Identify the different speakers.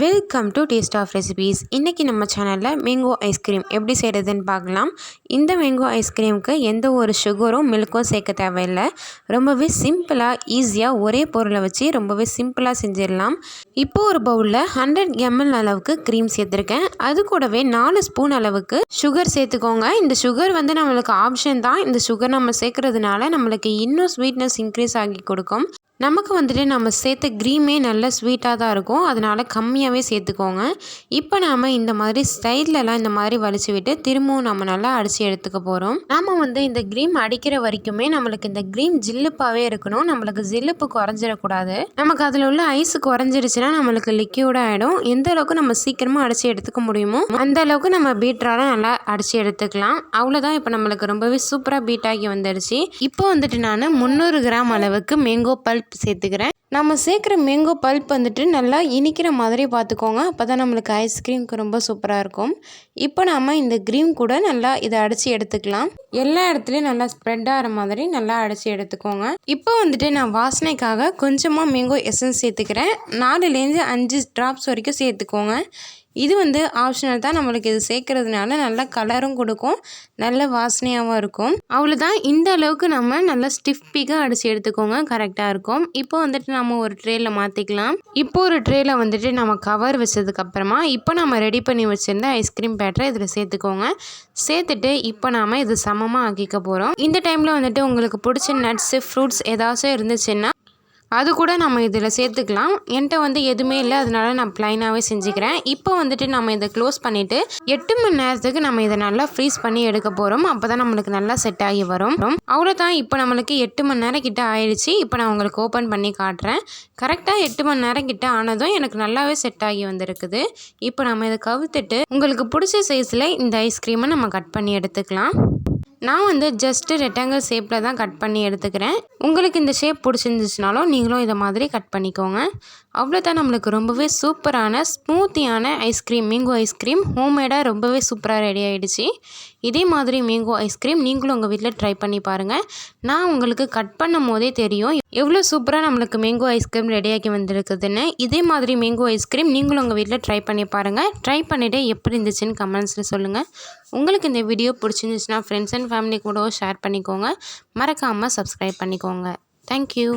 Speaker 1: Welcome to taste of recipes இன்றைக்கி நம்ம சேனலில் மேங்கோ ஐஸ்கிரீம் எப்படி செய்கிறதுன்னு பார்க்கலாம். இந்த மேங்கோ ஐஸ்கிரீமுக்கு எந்த ஒரு சுகரும் மில்க்கும் சேர்க்க தேவையில்லை. ரொம்பவே சிம்பிளாக ஈஸியாக ஒரே பொருளை வச்சு ரொம்பவே சிம்பிளாக செஞ்சிடலாம். இப்போது ஒரு பவுலில் ஹண்ட்ரட் எம்எல் அளவுக்கு க்ரீம் சேர்த்துருக்கேன். அது கூடவே நாலு ஸ்பூன் அளவுக்கு சுகர் சேர்த்துக்கோங்க. இந்த சுகர் வந்து நம்மளுக்கு ஆப்ஷன் தான். இந்த சுகர் நம்ம சேர்க்குறதுனால நம்மளுக்கு இன்னும் ஸ்வீட்னஸ் இன்க்ரீஸ் ஆகி கொடுக்கும். நமக்கு வந்துட்டு நம்ம சேர்த்த க்ரீமே நல்ல ஸ்வீட்டாக தான் இருக்கும். அதனால் கம்மியாகவே சேர்த்துக்கோங்க. இப்போ நாம் இந்த மாதிரி ஸ்டைட்லலாம் இந்த மாதிரி வலிச்சு விட்டு திரும்பவும் நம்ம நல்லா அடித்து எடுத்துக்க போகிறோம் நாம் வந்து இந்த க்ரீம் அடிக்கிற வரைக்குமே நம்மளுக்கு இந்த க்ரீம் ஜில்லுப்பாகவே இருக்கணும். நம்மளுக்கு ஜில்லுப்பு குறைஞ்சிடக்கூடாது. நமக்கு அதில் உள்ள ஐஸ் குறைஞ்சிருச்சுன்னா நம்மளுக்கு லிக்யூடாக ஆகிடும் எந்த அளவுக்கு நம்ம சீக்கிரமாக அடித்து எடுத்துக்க முடியுமோ அந்த அளவுக்கு நம்ம பீட்ரால நல்லா அடித்து எடுத்துக்கலாம். அவ்வளோதான் இப்போ நம்மளுக்கு ரொம்பவே சூப்பராக பீட் ஆகி வந்துடுச்சு இப்போ வந்துட்டு நான் முந்நூறு கிராம் அளவுக்கு மேங்கோ பல் பல்ப் சேர்த்துக்கிறேன். நம்ம சேர்க்குற மேங்கோ பல்ப் வந்துட்டு நல்லா இனிக்கிற மாதிரி பார்த்துக்கோங்க. அப்போ தான் நம்மளுக்கு ஐஸ்கிரீமுக்கு ரொம்ப சூப்பராக இருக்கும். இப்போ நாம் இந்த க்ரீம் கூட நல்லா இதை அடித்து எடுத்துக்கலாம். எல்லா இடத்துலையும் நல்லா ஸ்ப்ரெட் ஆகிற மாதிரி நல்லா அடித்து எடுத்துக்கோங்க. இப்போ வந்துட்டு நான் வாசனைக்காக கொஞ்சமாக மேங்கோ எசன்ஸ் சேர்த்துக்கிறேன். நாலுலேருந்து அஞ்சு ட்ராப்ஸ் வரைக்கும் சேர்த்துக்கோங்க. இது வந்து ஆப்ஷனல் தான். நம்மளுக்கு இது சேர்க்கறதுனால நல்ல கலரும் கொடுக்கும். நல்ல வாசனையாகவும் இருக்கும். அவ்வளோதான் இந்த அளவுக்கு நம்ம நல்லா ஸ்டிஃப் பீக்காக அடித்து எடுத்துக்கோங்க. கரெக்டாக இருக்கும். இப்போ வந்துட்டு நம்ம ஒரு ட்ரேயில் மாற்றிக்கலாம் இப்போ ஒரு ட்ரேயில் வந்துட்டு நம்ம கவர் வச்சதுக்கப்புறமா இப்போ நம்ம ரெடி பண்ணி வச்சுருந்த ஐஸ்கிரீம் பேட்டரை இதில் சேர்த்துக்கோங்க. சேர்த்துட்டு இப்போ நாம் இது சமமாக ஆக்கிக்க போகிறோம் இந்த டைமில் வந்துட்டு உங்களுக்கு பிடிச்ச நட்ஸு ஃப்ரூட்ஸ் ஏதாச்சும் இருந்துச்சுன்னா அது கூட நம்ம இதில் சேர்த்துக்கலாம். என்கிட்ட வந்து எதுவுமே இல்லை. அதனால நான் ப்ளைனாகவே செஞ்சுக்கிறேன். இப்போ வந்துட்டு நம்ம இதை க்ளோஸ் பண்ணிவிட்டு எட்டு மணி நேரத்துக்கு நம்ம இதை நல்லா ஃப்ரீஸ் பண்ணி எடுக்க போகிறோம் அப்போ தான் நம்மளுக்கு நல்லா செட் ஆகி வரும். அவ்வளோதான் இப்போ நம்மளுக்கு எட்டு மணி நேரம் கிட்ட ஆயிடுச்சு. இப்போ நான் உங்களுக்கு ஓப்பன் பண்ணி காட்டுறேன். கரெக்டாக எட்டு மணி நேரம் கிட்ட ஆனதும் எனக்கு நல்லாவே செட் ஆகி வந்திருக்குது. இப்போ நம்ம இதை கவுத்துட்டு உங்களுக்கு பிடிச்ச சைஸில் இந்த ஐஸ்கிரீமை நம்ம கட் பண்ணி எடுத்துக்கலாம். நான் வந்து ஜஸ்ட்டு ரெக்டாங்கிள் ஷேப்பில் தான் கட் பண்ணி எடுத்துக்கிறேன். உங்களுக்கு இந்த ஷேப் பிடிச்சிருந்துச்சுனாலும் நீங்களும் இதை மாதிரி கட் பண்ணிக்கோங்க. அவ்வளோதான் நம்மளுக்கு ரொம்பவே சூப்பரான ஸ்மூத்தியான ice cream mango ice cream ஹோம்மேடாக ரொம்பவே சூப்பராக ரெடி ஆகிடுச்சு இதே மாதிரி மேங்கோ ஐஸ்கிரீம் நீங்களும் உங்கள் வீட்டில் ட்ரை பண்ணி பாருங்கள் நான் உங்களுக்கு கட் பண்ணும் போதே தெரியும். எவ்வளோ சூப்பராக நம்மளுக்கு மேங்கோ ஐஸ்கிரீம் ரெடியாகி வந்திருக்குதுன்னு இதே மாதிரி மேங்கோ ஐஸ்கிரீம் நீங்களும் உங்கள் வீட்டில் ட்ரை பண்ணி பாருங்கள் ட்ரை பண்ணிவிட்டு எப்படி இருந்துச்சுன்னு கமெண்ட்ஸில் சொல்லுங்கள் உங்களுக்கு இந்த வீடியோ பிடிச்சிருந்துச்சுன்னா ஃப்ரெண்ட்ஸ் அண்ட் ஃபேமிலி கூட ஷேர் பண்ணிக்கோங்க. மறக்காமல் சப்ஸ்கிரைப் பண்ணிக்கோங்க. தேங்க்யூ